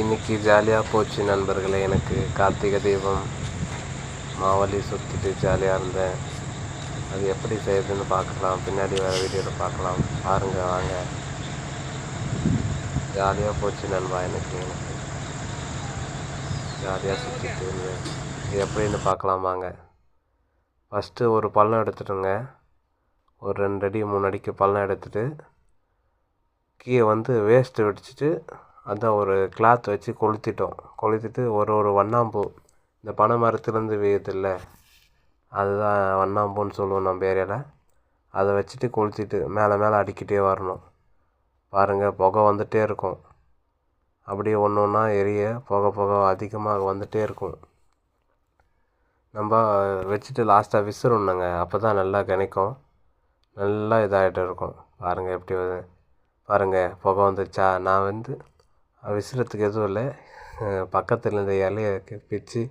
இன்னைக்கு ஜாலியாக போச்சு நண்பர்களே. எனக்கு கார்த்திகை தீபம் மாவலி சுற்றிட்டு ஜாலியாக இருந்தேன். அது எப்படி செய்யுதுன்னு பார்க்கலாம். பின்னாடி வேறு வீடியோவில் பார்க்கலாம். பாருங்கள் வாங்க. ஜாலியாக போச்சு நண்பா எனக்கு எனக்கு. ஜாலியாக சுற்றிட்டு இருந்தேன். இது எப்படின்னு பார்க்கலாம் வாங்க. ஃபஸ்ட்டு ஒரு பள்ளம் எடுத்துட்டுங்க. ஒரு ரெண்டு அடி மூணு அடிக்கு பள்ளம் எடுத்துகிட்டு கீழே வந்து வேஸ்ட்டு வெடிச்சிட்டு அதான் ஒரு கிளாத் வச்சு கொளுத்திட்டோம். கொளுத்திட்டு ஒரு ஒரு வண்ணாம்பூ. இந்த பனை மரத்துலேருந்து விழுதில்ல அதுதான் வண்ணாம்பூன்னு சொல்லுவோம் நம்ம ஏரியாவில் அதை வச்சுட்டு கொளுத்திட்டு மேலே மேலே அடிக்கிட்டே வரணும். பாருங்கள் புகை வந்துகிட்டே இருக்கும். அப்படியே ஒன்று ஒன்றா எரிய புகை புகை அதிகமாக வந்துகிட்டே இருக்கும். நம்ம வச்சுட்டு லாஸ்ட்டாக விசிறணுங்க. அப்போ தான் நல்லா கிணைக்கும். நல்லா இதாகிட்டு இருக்கும். பாருங்கள் எப்படி வருது. பாருங்கள் புகை வந்துச்சா நான் வந்து விசிறத்துக்கு எதுவும் இல்லை. பக்கத்தில் இருந்த இலைய பிச்சு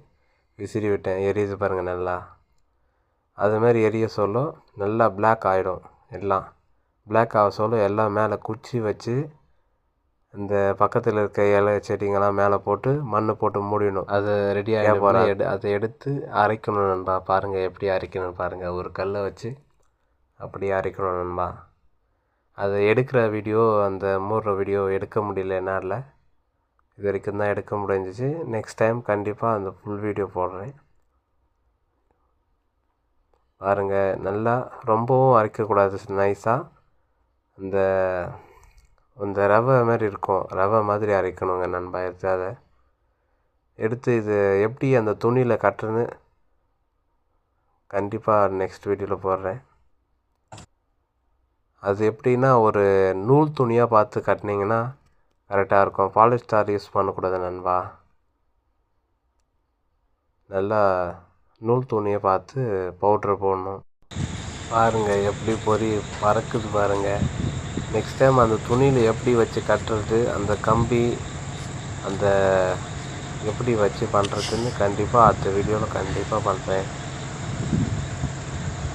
விசிறி விட்டேன். எரியுது பாருங்கள் நல்லா. அதுமாரி எரிய சொல்ல நல்லா பிளாக் ஆகிடும் எல்லாம். பிளாக் ஆக சொல்ல எல்லாம் மேலே குச்சி வச்சு இந்த பக்கத்தில் இருக்க இலை செடிங்கெல்லாம் மேலே போட்டு மண் போட்டு மூடிடணும். அது ரெடி ஆகி எடு அதை எடுத்து அரைக்கணும் நண்பா. பாருங்கள் எப்படி அரைக்கணும் பாருங்கள் ஒரு கல்லை வச்சு அப்படியே அரைக்கணும் நண்பா. அதை எடுக்கிற வீடியோ அந்த மூடுற வீடியோ எடுக்க முடியல என்னால். இது வரைக்கும் தான் எடுக்க முடிஞ்சிச்சு. நெக்ஸ்ட் டைம் கண்டிப்பாக அந்த ஃபுல் வீடியோ போடுறேன். பாருங்கள் நல்லா ரொம்பவும் அரைக்கக்கூடாது நைஸாக அந்த அந்த ரவை மாதிரி இருக்கும். ரவை மாதிரி அரைக்கணுங்க நண்பா எடுத்து அதை எடுத்து இது எப்படி அந்த துணியில் கட்டுறதுன்னு கண்டிப்பாக நெக்ஸ்ட் வீடியோவில் போடுறேன். அது எப்படின்னா ஒரு நூல் துணியாக பார்த்து கட்டினீங்கன்னா கரெக்டாக இருக்கும். பாலிஸ்டார் யூஸ் பண்ணக்கூடாது நண்பா. நல்லா நூல் துணியை பார்த்து பவுட்ரு போடணும். பாருங்கள் எப்படி பொறி பறக்குது பாருங்கள் நெக்ஸ்ட் டைம் அந்த துணியில் எப்படி வச்சு கட்டுறது அந்த கம்பி அந்த எப்படி வச்சு பண்ணுறதுன்னு கண்டிப்பாக அடுத்த வீடியோவில் கண்டிப்பாக பண்ணுறேன்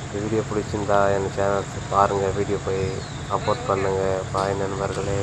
இந்த வீடியோ பிடிச்சிருந்தா என் சேனல் பாருங்கள் வீடியோ போய் சப்போர்ட் பண்ணுங்கள் பாய் நண்பர்களே.